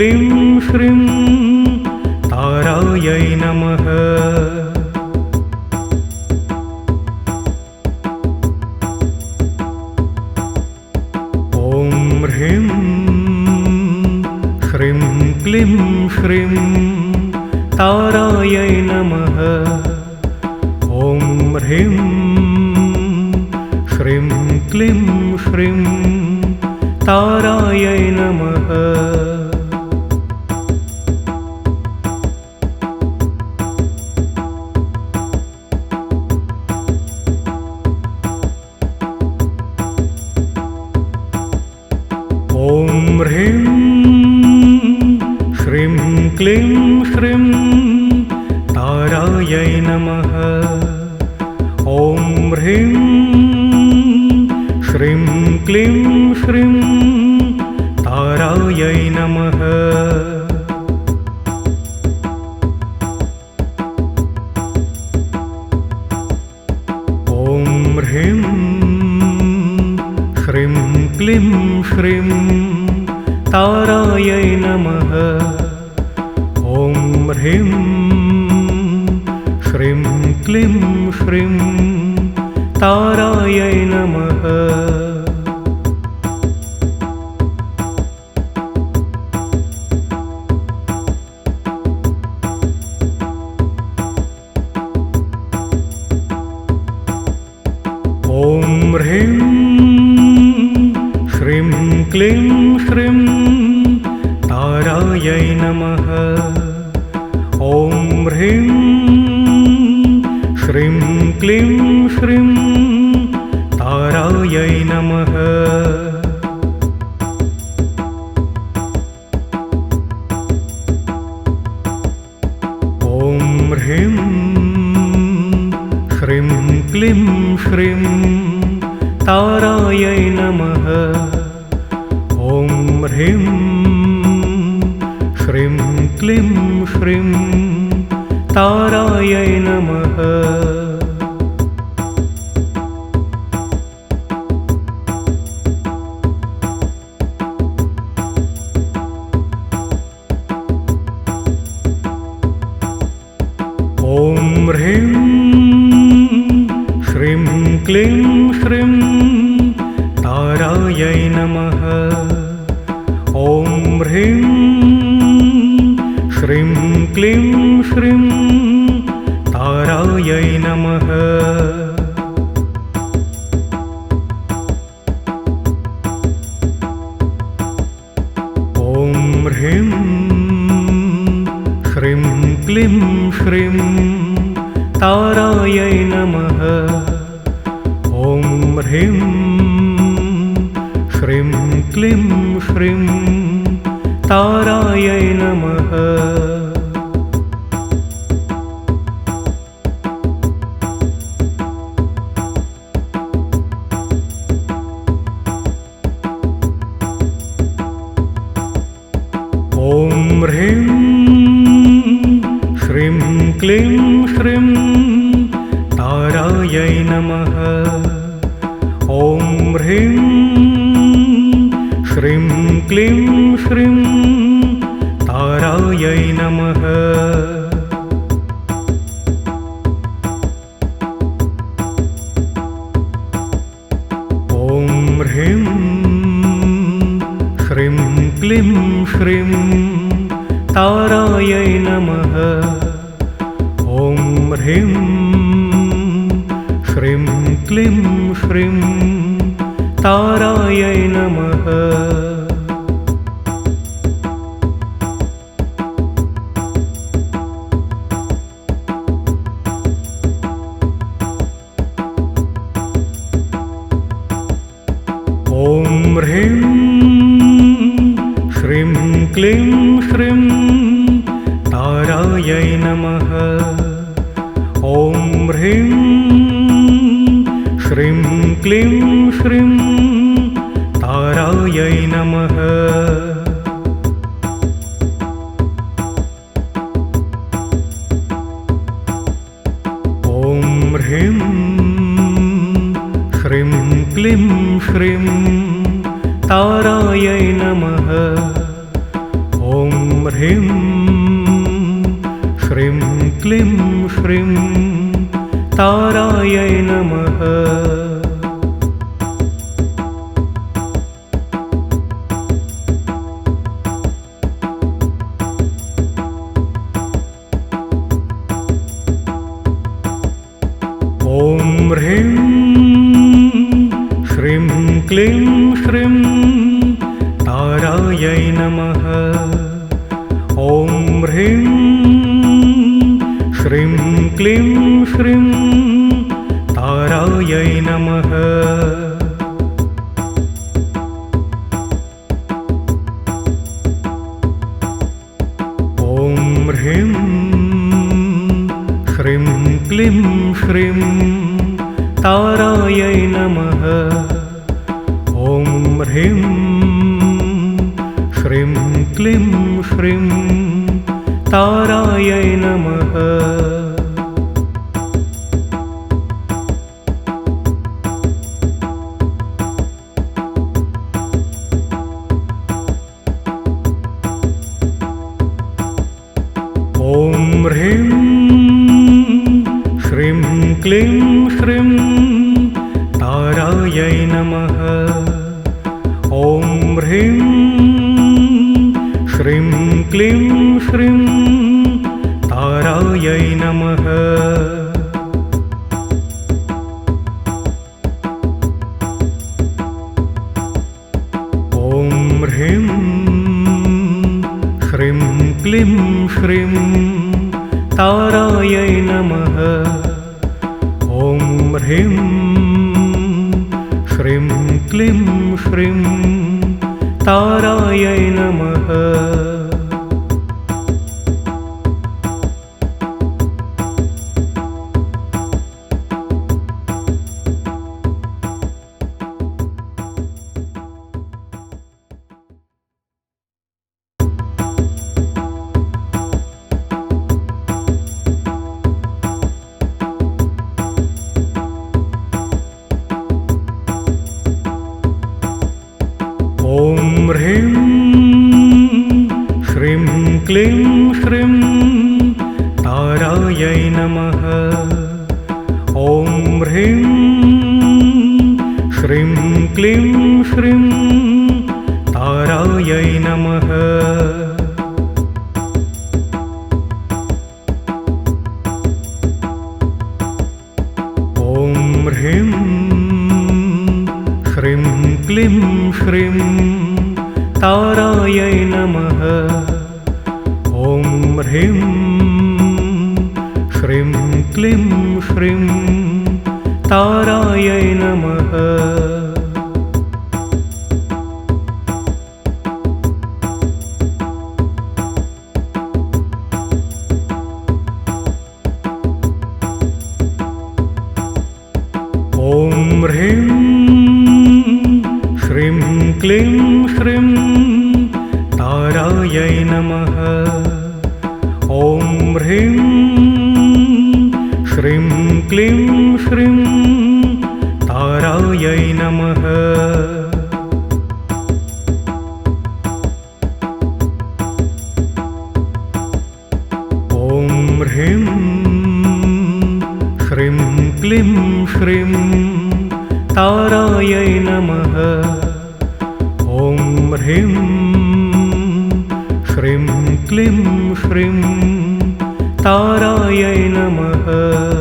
क्लीं श्रीं तारायै नमः। ॐ ह्रीं श्रीं क्लीं श्रीं तारायै नमः। ॐ ह्रीं श्रीं क्लीं श्रीं तारायै नमः श्रीं क्लीं श्रीं तारायै नमः। ॐ ह्रीं श्रीं क्लीं श्रीं तारायै नमः। ॐ ह्रीं श्रीं क्लीं श्रीं तारायै नमः क्लीं श्रीं तारायै नमः। ॐ ह्रीं श्रीं क्लीं श्रीं तारायै नमः। ॐ ह्रीं श्रीं क्लीं श्रीं तारायै नमः नमः। ॐ ह्रीं श्रीं क्लीं श्रीं तारायै नमः। ॐ ह्रीं श्रीं क्लीं श्रीं तारायै नमः। ॐ ह्रीं क्लीं श्रीं तारायै नमः। ॐ ह्रीं श्रीं क्लीं श्रीं तारायै नमः। ॐ ह्रीं श्रीं क्लीं श्रीं तारायै नमः। ॐ ह्रीं श्रीं क्लीं श्रीं तारायै नमः। ॐ ह्रीं श्रीं क्लीं श्रीं तारायै नमः ॐ ह्रीं श्रीं क्लीं श्रीं तारायै नमः ॐ ह्रीं श्रीं क्लीं श्रीं श्रीं क्लीं श्रीं तारायै नमः। ॐ ह्रीं श्रीं क्लीं श्रीं तारायै नमः। ॐ ह्रीं क्लीं श्रीं तारायै नमः। ॐ ह्रीं श्रीं क्लीं श्रीं तारायै नमः। ॐ ह्रीं श्रीं क्लीं श्रीं तारायै नमः ह्रीं श्रीं क्लीं श्रीं तारायै नमः। ॐ ह्रीं श्रीं क्लीं श्रीं ह्रीं श्रीं क्लीं श्रीं तारायै नमः। ॐ ह्रीं श्रीं क्लीं श्रीं तारायै नमः। ॐ ह्रीं श्रीं क्लीं श्रीं तारायै नमः नमः। ॐ ह्रीं श्रीं क्लीं श्रीं तारायै नमः। ॐ ह्रीं श्रीं क्लीं श्रीं तारायै नमः। ॐ ह्रीं श्रीं क्लीं श्रीं तारायै नमः। ॐ ह्रीं श्रीं क्लीं श्रीं तारायै नमः। ॐ ह्रीं क्लीं श्रीं तारायै नमः। ॐ ह्रीं श्रीं क्लीं श्रीं तारायै नमः। ॐ ह्रीं श्रीं क्लीं श्रीं तारायै नमः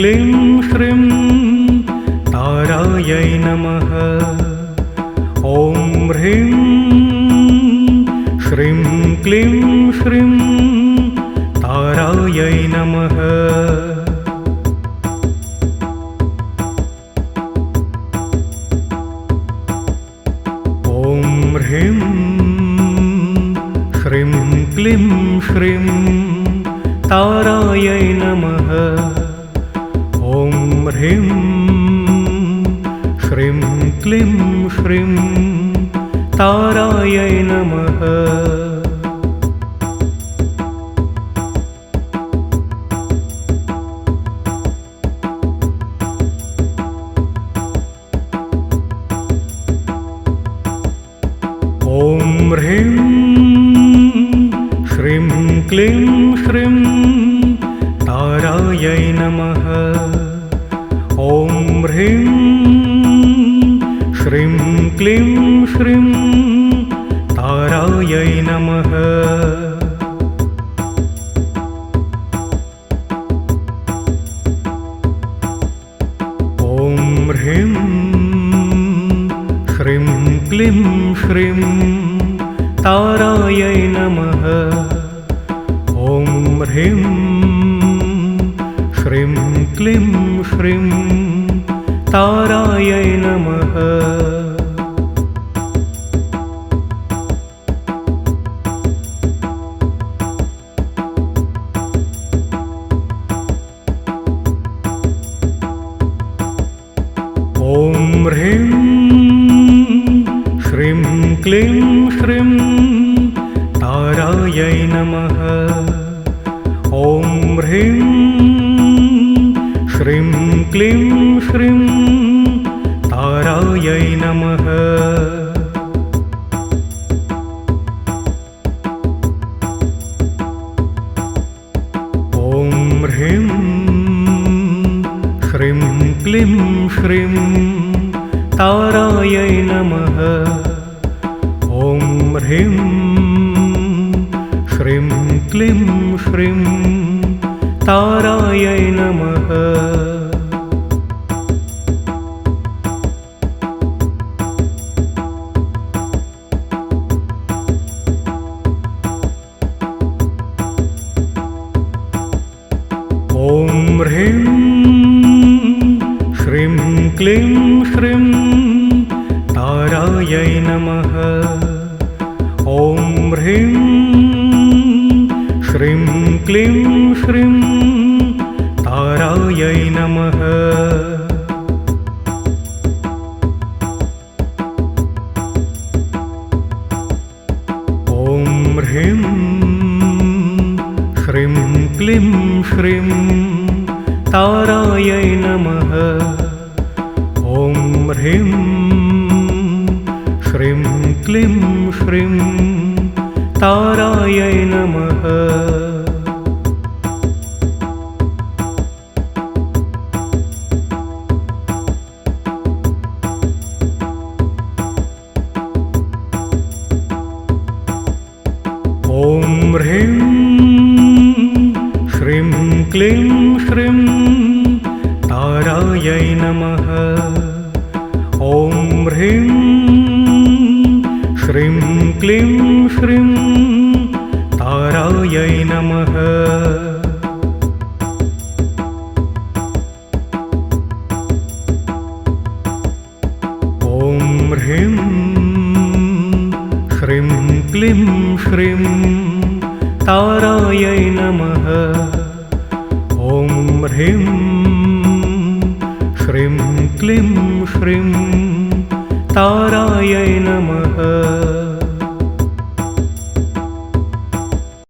क्लीं श्रीं तारायै नमः। ॐ ह्रीं श्रीं क्लीं श्रीं तारायै नमः। ॐ ह्रीं श्रीं क्लीं श्रीं तारायै नमः ह्रीं श्रीं क्लीं श्रीं तारायै नमः। ॐ ह्रीं श्रीं क्लीं श्रीं तारायै नमः ह्रीं श्रीं क्लीं श्रीं तारायै नमः। ॐ ह्रीं श्रीं क्लीं श्रीं तारायै नमः। ॐ ह्रीं श्रीं क्लीं श्रीं तारायै नमः ॐ ह्रीं श्रीं क्लीं श्रीं तारायै नमः ॐ ह्रीं श्रीं क्लीं श्रीं ह्रीं श्रीं क्लीं श्रीं तारायै नमः। ॐ ह्रीं श्रीं क्लीं श्रीं तारायै नमः ह्रीं श्रीं क्लीं श्रीं तारायै नमः। ॐ ह्रीं श्रीं क्लीं श्रीं तारायै नमः। ॐ ह्रीं श्रीं क्लीं श्रीं तारायै नमः। ॐ ह्रीं श्रीं क्लीं श्रीं तारायै नमः क्लीं श्रीं तारायै नमः। ॐ ह्रीं श्रीं क्लीं श्रीं तारायै नमः